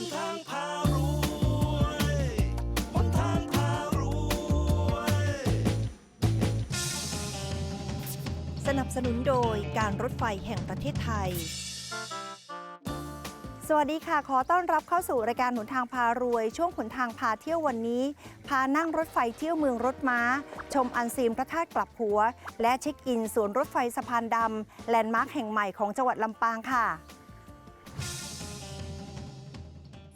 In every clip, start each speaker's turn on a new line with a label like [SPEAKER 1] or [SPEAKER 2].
[SPEAKER 1] นทางพารวยหนทางพารวย
[SPEAKER 2] สนับสนุนโดยการรถไฟแห่งประเทศไทย สวัสดีค่ะ ขอต้อนรับเข้าสู่รายการหนทางพารวย ช่วงหนทางพาเที่ยววันนี้ พานั่งรถไฟเที่ยวเมืองรถม้า ชมอันซีนพระธาตุกลับหัว และเช็คอินสวนรถไฟสะพานดำแลนด์มาร์คแห่งใหม่ของจังหวัดลำปางค่ะ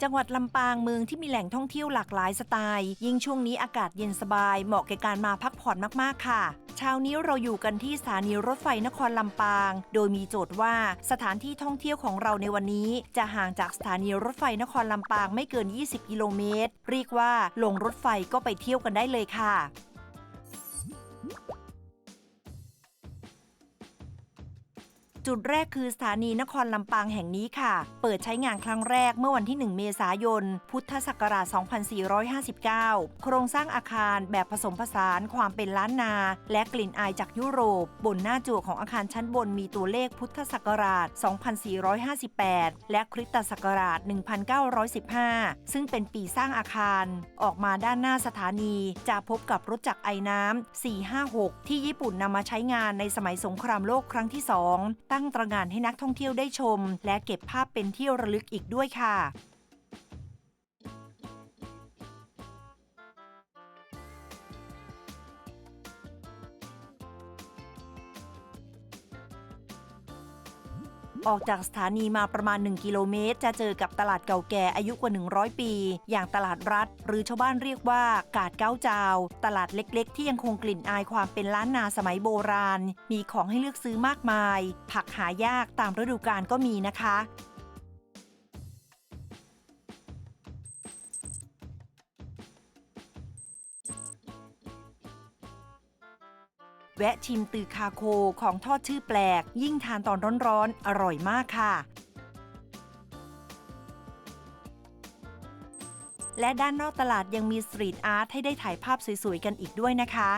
[SPEAKER 2] จังหวัดลำปางเมืองที่มีแหล่งท่องเที่ยวหลากหลายสไตล์ ยิ่งช่วงนี้อากาศเย็นสบาย เหมาะแก่การมาพักผ่อนมากๆค่ะเช้านี้เราอยู่กันที่สถานีรถไฟนครลำปาง โดยมีโจทย์ว่าสถานที่ท่องเที่ยวของเราในวันนี้ จะห่างจากสถานีรถไฟนครลำปางไม่เกิน 20 กิโลเมตร เรียกว่าลงรถไฟก็ไปเที่ยวกันได้เลยค่ะ จุดแรกคือสถานีนครลำปางแห่งนี้ค่ะ เปิดใช้งานครั้งแรกเมื่อวันที่ 1 เมษายน พุทธศักราช 2459 โครงสร้างอาคารแบบผสมผสานความเป็นล้านนา และกลิ่นอายจากยุโรป บนหน้าจั่วของอาคารชั้นบนมีตัวเลขพุทธศักราช 2458 และคริสตศักราช 1915 ซึ่งเป็นปีสร้างอาคาร ออกมาด้านหน้าสถานีจะพบกับรถจักรไอน้ำ456 ที่ญี่ปุ่นนำมาใช้งานในสมัยสงครามโลกครั้งที่ 2ตั้งตระงานให้นักท่องเที่ยวได้ชม และเก็บภาพเป็นที่ระลึกอีกด้วยค่ะ ออกจากสถานีมาประมาณ 1 กิโลเมตร จะเจอกับตลาดเก่าแก่อายุกว่า 100 ปี อย่างตลาดรัฐ หรือชาวบ้านเรียกว่ากาดเก้าจาวตลาดเล็กๆ ที่ยังคงกลิ่นอายความเป็นล้านนาสมัยโบราณ มีของให้เลือกซื้อมากมาย ผักหายากตามฤดูกาลก็มีนะคะ แวะชิมตือคาโคของทอดชื่อแปลก ยิ่งทานตอนร้อนๆ อร่อยมากค่ะ และด้านนอกตลาดยังมีสตรีทอาร์ตให้ได้ถ่ายภาพสวยๆ กันอีกด้วยนะคะ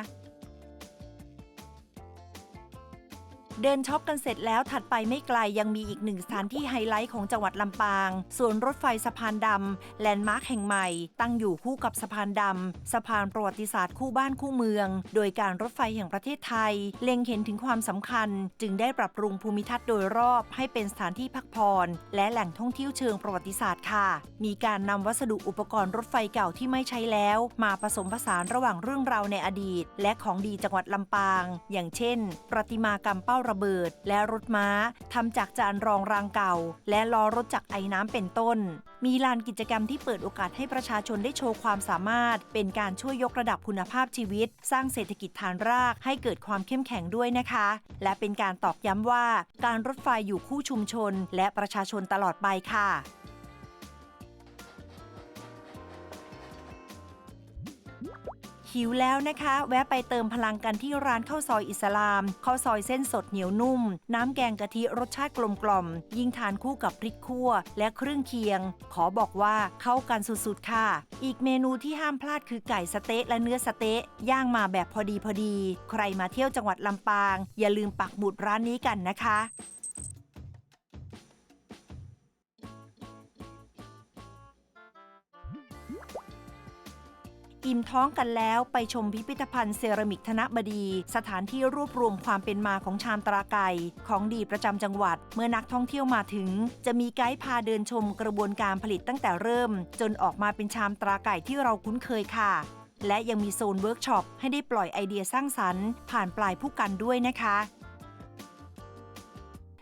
[SPEAKER 2] เดินช็อปกันเสร็จแล้วถัดไปไม่ไกลยังมีอีกหนึ่งสถานที่ไฮไลท์ของจังหวัดลำปาง สวนรถไฟสะพานดำแลนด์มาร์คแห่งใหม่ ตั้งอยู่คู่กับสะพานดำสะพานประวัติศาสตร์คู่บ้านคู่เมือง โดยการรถไฟแห่งประเทศไทย เล็งเห็นถึงความสำคัญ จึงได้ปรับปรุงภูมิทัศน์โดยรอบให้เป็นสถานที่พักผ่อนและแหล่งท่องเที่ยวเชิงประวัติศาสตร์ค่ะ มีการนำวัสดุอุปกรณ์รถไฟเก่าที่ไม่ใช้แล้ว มาผสมผสานระหว่างเรื่องราวในอดีต และของดีจังหวัดลำปาง อย่างเช่น ประติมากรรมเป้าระเบิด และรถม้าทำจากจานรองรางเก่า และล้อรถจักรไอน้ำเป็นต้น มีลานกิจกรรมที่เปิดโอกาสให้ประชาชนได้โชว์ความสามารถ เป็นการช่วยยกระดับคุณภาพชีวิต สร้างเศรษฐกิจฐานรากให้เกิดความเข้มแข็งด้วยนะคะ และเป็นการตอกย้ำว่า การรถไฟอยู่คู่ชุมชน และประชาชนตลอดไปค่ะ หิวแล้วนะคะ แวะไปเติมพลังกันที่ร้านข้าวซอยอิสลามข้าวซอยเส้นสดเหนียวนุ่ม น้ำแกงกะทิรสชาติกลมกล่อม ยิ่งทานคู่กับพริกคั่ว และเครื่องเคียง ขอบอกว่าเข้ากันสุดๆค่ะ อีกเมนูที่ห้ามพลาดคือไก่สเต๊ะและเนื้อสเต๊ะย่างมาแบบพอดีพอดี ใครมาเที่ยวจังหวัดลำปาง อย่าลืมปักหมุดร้านนี้กันนะคะ อิ่มท้องกันแล้วไปชมพิพิธภัณฑ์เซรามิกธนบดี สถานที่รวบรวมความเป็นมาของชามตราไก่ของดีประจำจังหวัด เมื่อนักท่องเที่ยวมาถึง จะมีไกด์พาเดินชมกระบวนการผลิตตั้งแต่เริ่ม จนออกมาเป็นชามตราไก่ที่เราคุ้นเคยค่ะ และยังมีโซนเวิร์กช็อปให้ได้ปล่อยไอเดียสร้างสรรค์ ผ่านปลายผู้กันด้วยนะคะ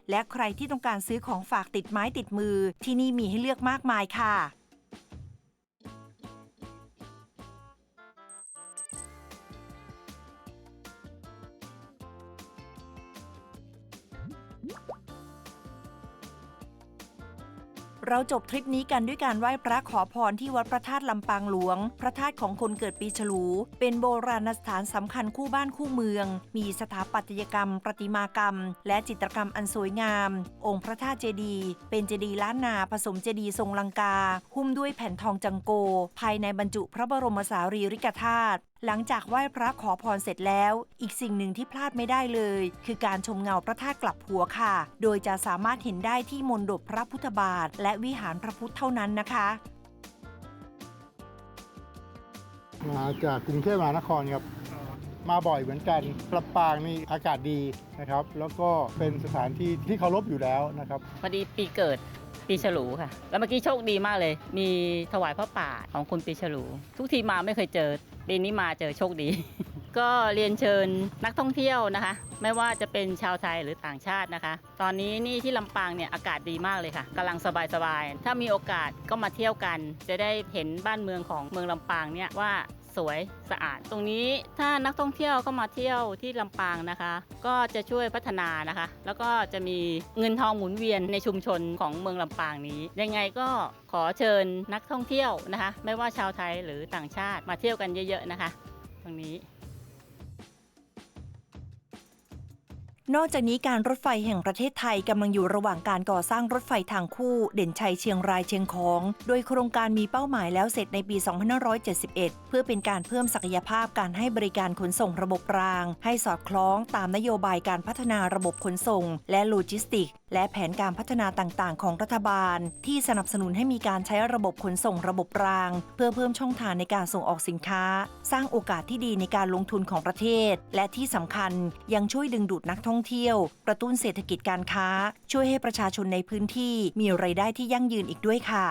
[SPEAKER 2] และใครที่ต้องการซื้อของฝากติดไม้ติดมือ ที่นี่มีให้เลือกมากมายค่ะ เราจบทริปนี้กันด้วยการไหว้พระขอพรที่วัดพระธาตุลำปางหลวง พระธาตุของคนเกิดปีฉลู เป็นโบราณสถานสำคัญคู่บ้านคู่เมือง มีสถาปัตยกรรม ประติมากรรม และจิตรกรรมอันสวยงาม องค์พระธาตุเจดี เป็นเจดีล้านนาผสมเจดีทรงลังกา หุ้มด้วยแผ่นทองจังโก ภายในบรรจุพระบรมสารีริกธาตุ หลังจากไหว้พระขอพรเสร็จแล้ว อีกสิ่งหนึ่งที่พลาดไม่ได้เลย คือการชมเงาพระธาตุกลับหัวค่ะ โดยจะสามารถเห็นได้ที่มณฑปพระพุทธบาท และวิหารพระพุทธเท่านั้นนะคะ
[SPEAKER 3] มาจากกรุงเทพมหานครครับมาบ่อยเหมือนกันลำปางนี่อากาศดีนะครับ แล้วก็เป็นสถานที่ที่เคารพอยู่แล้วนะครับ
[SPEAKER 4] พอดีปีเกิดปีฉลูค่ะ แล้วเมื่อกี้โชคดีมากเลย มีถวายพระป่าของคุณปีฉลู ทุกทีมาไม่เคยเจอ ปีนี้มาเจอโชคดี ก็เรียนเชิญนักท่องเที่ยวนะคะ ไม่ว่าจะเป็นชาวไทยหรือต่างชาตินะคะ ตอนนี้นี่ที่ลำปางเนี่ยอากาศดีมากเลยค่ะกำลังสบายๆถ้ามีโอกาสก็มาเที่ยวกัน จะได้เห็นบ้านเมืองของเมืองลำปางเนี่ยว่า สวยสะอาด ตรงนี้ถ้านักท่องเที่ยวก็มาเที่ยวที่ลำปางนะคะ ก็จะช่วยพัฒนานะคะ แล้วก็จะมีเงินทองหมุนเวียนในชุมชนของเมืองลำปางนี้ ยังไงก็ขอเชิญนักท่องเที่ยวนะคะ ไม่ว่าชาวไทยหรือต่างชาติมาเที่ยวกันเยอะ ๆนะคะ ตรงนี้
[SPEAKER 2] นอกจากนี้การรถไฟแห่งประเทศไทยกำลังอยู่ระหว่างการก่อสร้างรถไฟทางคู่ เด่นชัยเชียงรายเชียงของ โดยโครงการมีเป้าหมายแล้วเสร็จในปี 2571 เพื่อเป็นการเพิ่มศักยภาพการให้บริการขนส่งระบบราง ให้สอดคล้องตามนโยบายการพัฒนาระบบขนส่ง และโลจิสติก และแผนการพัฒนาต่างๆ ของรัฐบาล ที่สนับสนุนให้มีการใช้ระบบขนส่งระบบราง เพื่อเพิ่มช่องทางในการส่งออกสินค้า สร้างโอกาสที่ดีในการลงทุนของประเทศ และที่สำคัญยังช่วยดึงดูดนักท่ององเที่ยว กระตุ้นเศรษฐกิจการค้า ช่วยให้ประชาชนในพื้นที่มีไรายได้ที่ยั่งยืนอีกด้วยค่ะ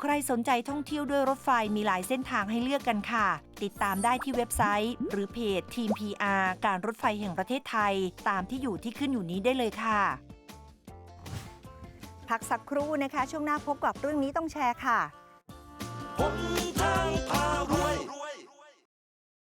[SPEAKER 2] ใครสนใจท่องเที่ยวด้วยรถไฟมีหลายเส้นทางให้เลือกกันค่ะ ติดตามได้ที่เว็บไซต์ หรือเพจทีม PR การรถไฟแห่งประเทศไทย ตามที่อยู่ที่ขึ้นอยู่นี้ได้เลยค่ะ พักสักครู่นะคะ ช่วงหน้าพบกับเรื่องนี้ต้องแชร์ค่ะ
[SPEAKER 1] หนทางพารวย